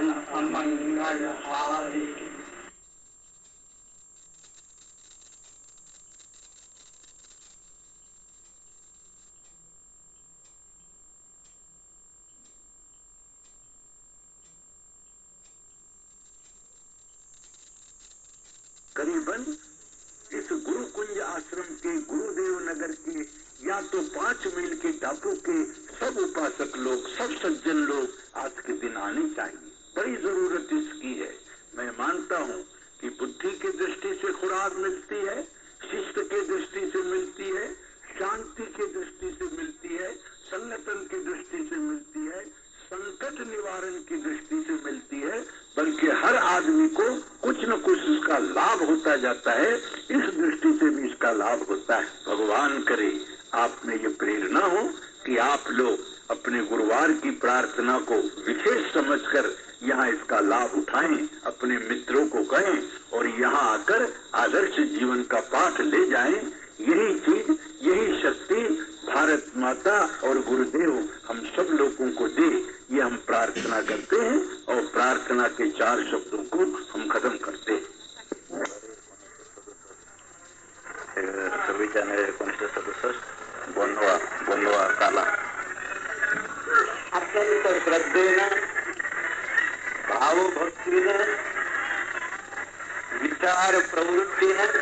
अमंगल हारी करीबन इस गुरु कुंज आश्रम के गुरुदेव नगर के या तो पाँच मील के टापू के सब उपासक लोग, सब सज्जन लोग आज के दिन आने चाहिए। बड़ी ज़रूरत इसकी है। मैं मानता हूँ कि बुद्धि की दृष्टि से खुराक मिलती है शिस्त के दृष्टि से मिलती है, शांति की दृष्टि से मिलती है, संगठन की दृष्टि से मिलती है, संकट निवारण की दृष्टि से मिलती है, बल्कि हर आदमी को कुछ न कुछ इसका लाभ होता जाता है। इस दृष्टि से भी इसका लाभ होता है। भगवान करे, आप में ये प्रेरणा हो कि आप लोग अपने गुरुवार की प्रार्थना को विशेष समझकर यहाँ इसका लाभ उठाएँ अपने मित्रों को कहें और यहाँ आकर आदर्श जीवन का पाठ ले जाएँ। यही चीज़ यही शक्ति भारत माता और गुरुदेव हम सब लोगों को दे। ये हम प्रार्थना करते हैं और प्रार्थना के चार शब्दों को हम खत्म करते हैं। जानेवारी एकोणीसशे सदुसष्ट गोंधवा गोंधवा काला। अत्यंत श्रद्धेनं भावभक्तीनं विचार प्रवृत्तीनं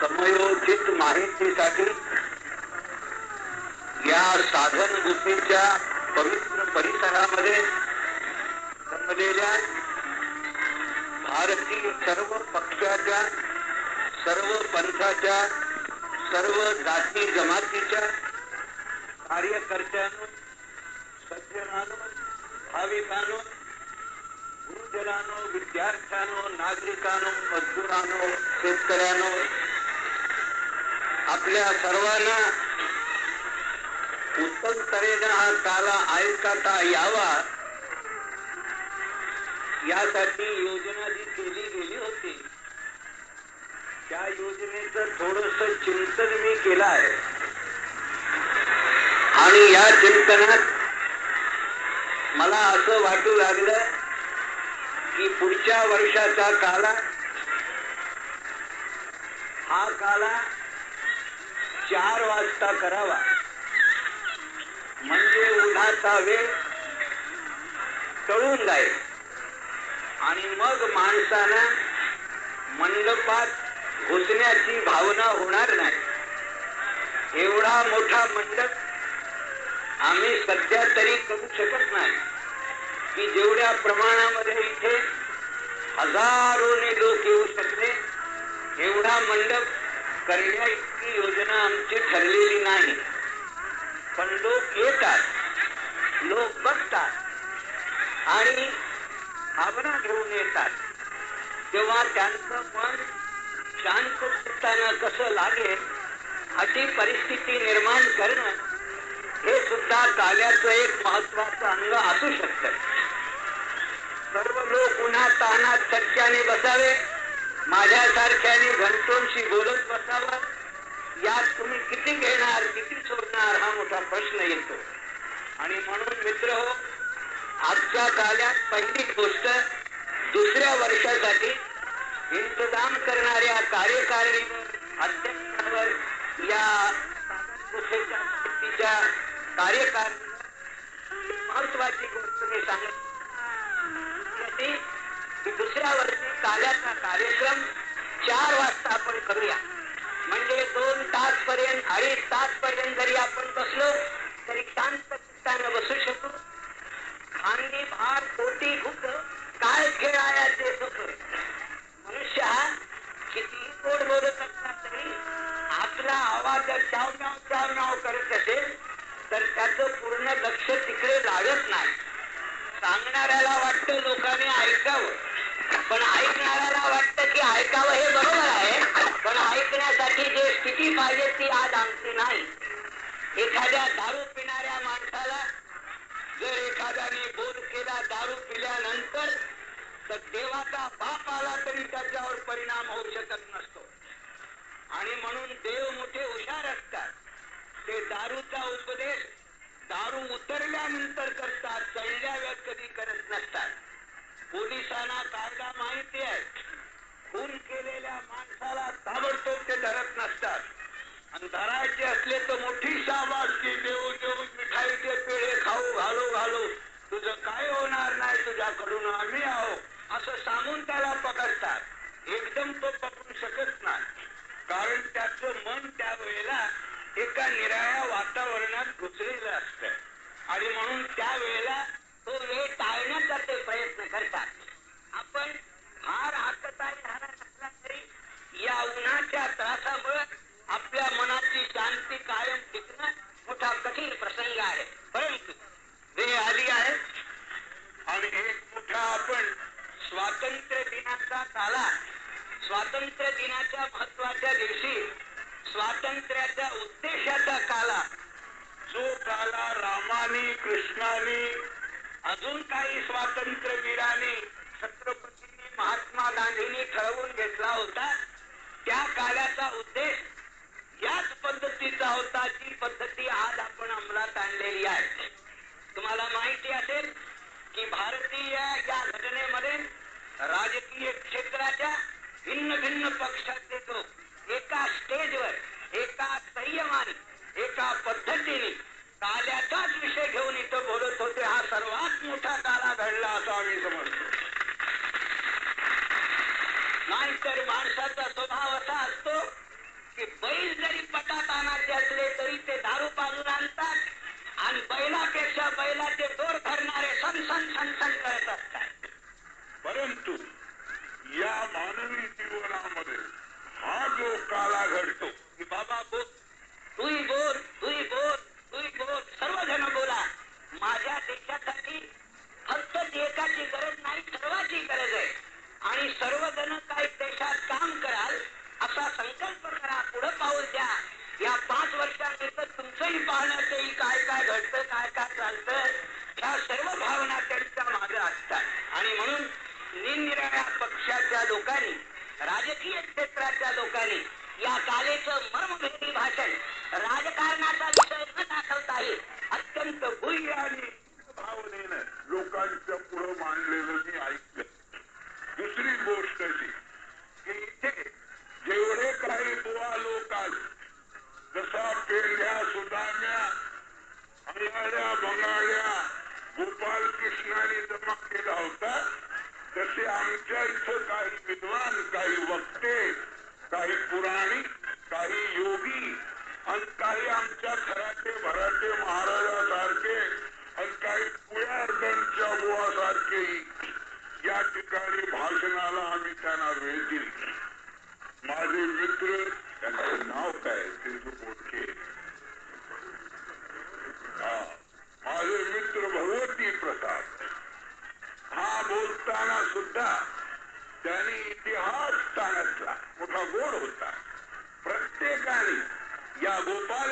समयोचित माहितीसाठी या साधन गुफेच्या पवित्र परिसरामध्ये जमलेल्या भारतीय सर्व पक्षाच्या सर्व पंथाच्या सर्व जाती जमातीच्या कार्यकर्त्यांना सज्जनानो भाविकांनो गुरुजनांनो विद्यार्थ्यांनो नागरिकांनो मजदुरांनो शेतकऱ्यानो आपल्या सर्वांना उत्तम तऱ्हेनं हा काला ऐकता यावा. यासाठी योजना जी केली गेली होती. त्या योजनेचं थोडस चिंतन मी केलं आहे. आणि या चिंतनात मला असं वाटू लागलं की पुढच्या वर्षाचा काला हा काला चार वाजता करावा. म्हणजे उन्हाचा वेळ टळून जाईल. आणि मग माणसानं मंडपात घुसण्याची भावना होणार नाही. एवढा मोठा मंडप आम्ही सध्या तरी करू शकत नाही. की जेवढ्या प्रमाणामध्ये इथे हजारोने लोक येऊ शकले एवढा मंडप करण्या इतकी योजना आमची ठरलेली नाही. पण लोक येतात लोक बघतात आणि भावना घेऊन येतात. तेव्हा त्यांचं मन शांत चित्तानं कसं लागेल अशी परिस्थिती निर्माण करणं हे सुद्धा काल्याचं एक महत्वाचं अंग असू शकत. सर्व लोक उन्हा तानात सत्याने बसावे माझ्यासारख्याने घंटोंशी बोलत बसावं. यात तुम्ही किती घेणार किती सोडणार हा मोठा प्रश्न येतो. आणि म्हणून मित्र हो आजच्या काल्यात पहिली गोष्ट दुसऱ्या वर्षासाठी इंतजाम करणाऱ्या कार्यकारिणीवर अध्यक्षावर या संस्थेच्या महत्वाची गोष्ट मी सांगितली दुसऱ्या वर्षी काल्याचा कार्यक्रम चार वाजता आपण करूया. म्हणजे दोन तास पर्यंत अडीच तास पर्यंत जरी आपण बसलो तरी शांत चित्तानं बसू शकू. खांदी भार पोटी भूक काय खेळाया सुख मनुष्य हा किती गोड बोलत असला तरी आपला आवाज जर चाव नाव चाव नाव करत असेल. तर त्याचं पूर्ण लक्ष तिकडे लागत नाही. सांगणाऱ्याला वाटतं लोकांनी ऐकावं. पण ऐकणाऱ्याला वाटतं की ऐकावं हे बरोबर आहे. पण ऐकण्यासाठी जे स्थिती पाहिजे ती आज आमची नाही. एखाद्या दारू पिणाऱ्या माणसाला जर एखाद्याने बोध केला दारू पिल्यानंतर तर देवाचा बाप आला तरी त्याच्यावर परिणाम होऊ शकत नसतो. आणि म्हणून देव मोठे हुशार असतात. ते दारूचा उपदेश दारू उतरल्यानंतर करतात चढल्यावर कधी करत नसतात. पोलिसांना कायदा माहिती आहे. खून केलेल्या माणसाला ताबडतोब ते धरत नसतात. आणि धरायचे असले तर मोठी शाबासकी देऊ देऊ मिठाईचे पेढे खाऊ घालू घालू. तुझं काय होणार नाही तुझ्याकडून आम्ही आहो असं सांगून त्याला पकडतात. एकदम तो पकड वातावरणात असतं आणि म्हणून त्यावेळेला तो वेळ टाळण्याचा ते प्रयत्न करतात. आपण फार हातताई झाला तरी या उन्हाच्या त्रासामुळे आपल्या मनाची शांती कायम टिकणं मोठा कठीण प्रसंग आहे. परंतु वेळ आली आहे. आणि एक मोठा आपण स्वातंत्र्य दिनाचा काला स्वातंत्र्य दिनाच्या महत्त्वाच्या दिवशी स्वातंत्र्याच्या उद्देशाचा काला जो काला रामानी कृष्णानी अजून काही स्वातंत्र्यवीरांनी छत्रपतींनी महात्मा गांधींनी ठरवून घेतला होता. त्या काल्याचा उद्देश याच पद्धतीचा होता जी पद्धती आज आपण अंमलात आणलेली आहे. तुम्हाला माहिती असेल की भारतीय या घटनेमध्ये राजकीय क्षेत्राच्या भिन्न भिन्न पक्षाचे लोक एका स्टेजवर एका संयमाने एका पद्धतीने काल्याचाच विषय घेऊन इथं बोलत होते. हा सर्वात मोठा काला घडला असं आम्ही समजतो. नाहीतर माणसाचा स्वभाव असा असतो की बैल जरी पटात आणायचे असले तरी ते दारू पाजून आणतात आणि बैलापेक्षा बैलाचे दोर धरणारे सण सण सण सण करत असतात. परंतु या मानवी जीवनामध्ये हा जो काला घडतो की बाबा बोल तूही बोल तूही बोल बोल. सर्वजण बोला माझ्या देशासाठी फक्त एकाची गरज नाही सर्वाची गरज आहे. आणि सर्वजण काही देशात काम कराल असा संकल्प करा पुढे पाऊल द्या. या पाच वर्षानंतर तुमचंही पाहण्यात येईल काय काय घडतं काय काय चालतं ह्या सर्व भावना त्यांच्या मागे असतात. आणि म्हणून निरनिराळ्या पक्षाच्या लोकांनी राजकीय क्षेत्राच्या लोकांनी या कालेचं मर्म भाषण राजकारणाचा विषय न दाखवताही अत्यंत गुह्य आणि भावनेनं लोकांच्या पुढं मांडलेलं मी ऐकलं दुसरी गोष्ट अशी की इथे जेवढे काही बुवा लोक आले जसा पेंढ्या सुदाम्या अंगाड्या बंगाड्या गोपाल कृष्णाने जमा केला होता तसे आमच्या इथं काही विद्वान काही वक्ते काही पुराणिक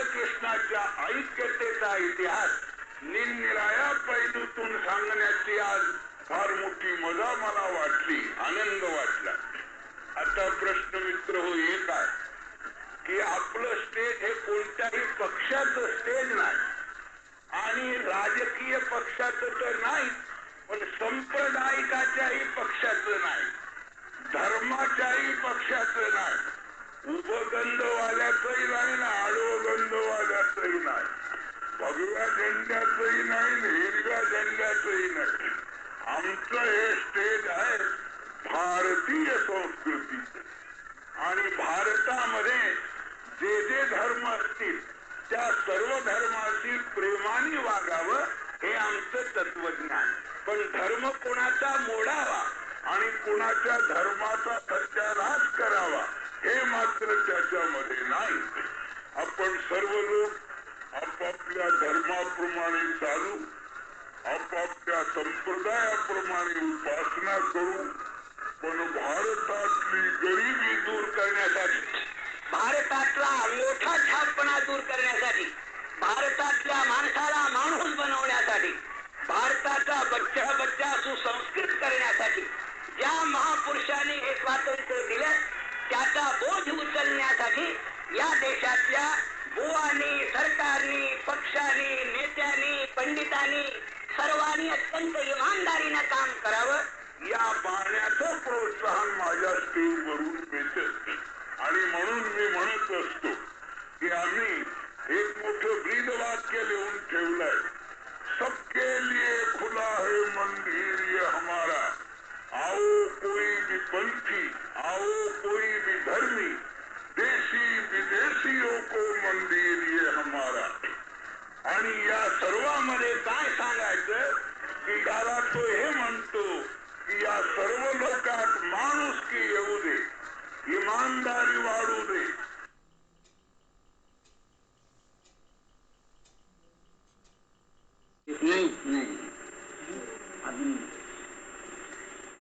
गोपाल कृष्णाच्या ऐक्यतेचा इतिहास निरनिराळ्या पैलूतून सांगण्याची आज फार मोठी मजा मला वाटली आनंद वाटला. आता प्रश्न मित्र हो एक आहे की आपलं स्टेज हे कोणत्याही पक्षाचं स्टेज नाही. आणि राजकीय पक्षाचं तर नाही पण संप्रदायिकाच्याही पक्षाचं नाही. धर्माच्याही पक्षाचं नाही. उपगंधवाल्या नाही ना आडवगंधवाल्याचंही नाही भगव्या झेंड्याचंही नाही हिरव्या झेंड्याचंही नाही आमचं हे स्टेज आहे भारतीय संस्कृती आणि भारतामध्ये जे जे धर्म असतील त्या सर्व धर्माशी प्रेमाने वागावं हे आमचं तत्वज्ञान पण धर्म कोणाचा मोडावा आणि कोणाच्या धर्माचा सत्यानाश करावा हे मात्र त्याच्यामध्ये नाही आपण सर्व लोक आपापल्या धर्माप्रमाणे चालू आपापल्या संप्रदायाप्रमाणे उपासना करू पण भारतातली गरिबी दूर करण्यासाठी भारतातला मोठा छापपणा दूर करण्यासाठी भारतातल्या माणसाला माणूस बनवण्यासाठी भारताचा बच्चा बच्चा सुसंस्कृत करण्यासाठी ज्या महापुरुषांनी हे स्वातंत्र्य दिलं त्याचा बोध उचलण्यासाठी या देशातल्या भुवानी सरकारनी पक्षांनी नेत्यांनी पंडितांनी सर्वांनी अत्यंत इमानदारीनं काम करावं. या पाहण्याचं प्रोत्साहन माझ्या स्टेजवरून मिळते. आणि म्हणून मी म्हणत असतो की आम्ही एक मोठं ब्रीद वाक्य लिहून ठेवलंय. सबके लिए खुला है मंदिर ये हमारा. आओ कोई भी पंथी आओ कोई भी धर्मी विदेशियों को मंदिर ये हमारा? आणि या सर्वामध्ये काय सांगायचं? की गाला तो हे म्हणतो की या सर्व लोकात माणूस की येऊ दे इमानदारी वाढू दे.